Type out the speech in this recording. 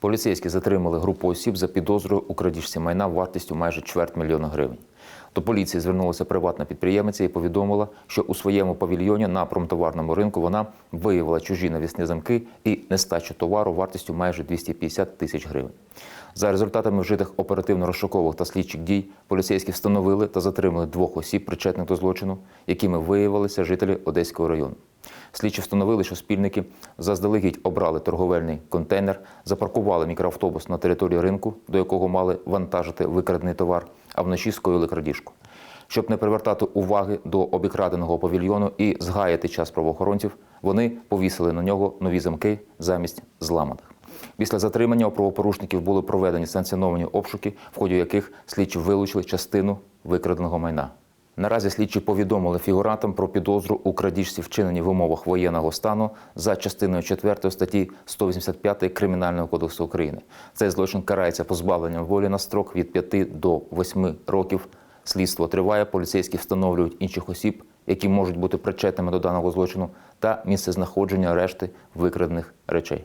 Поліцейські затримали групу осіб за підозрою у крадіжці майна вартістю майже чверть мільйона гривень. До поліції звернулася приватна підприємиця і повідомила, що у своєму павільйоні на промтоварному ринку вона виявила чужі навісні замки і нестачу товару вартістю майже 250 тисяч гривень. За результатами вжитих оперативно-розшукових та слідчих дій поліцейські встановили та затримали двох осіб, причетних до злочину, якими виявилися жителі Одеського району. Слідчі встановили, що спільники заздалегідь обрали торговельний контейнер, запаркували мікроавтобус на території ринку, до якого мали вантажити викрадений товар, а вночі скоїли крадіжку. Щоб не привертати уваги до обікраденого павільйону і згаяти час правоохоронців, вони повісили на нього нові замки замість зламаних. Після затримання у правопорушників були проведені санкціоновані обшуки, в ході яких слідчі вилучили частину викраденого майна. Наразі слідчі повідомили фігурантам про підозру у крадіжці, вчиненій в умовах воєнного стану за частиною 4 статті 185 Кримінального кодексу України. Цей злочин карається позбавленням волі на строк від 5 до 8 років. Слідство триває, поліцейські встановлюють інших осіб, які можуть бути причетними до даного злочину, та місце знаходження решти викрадених речей.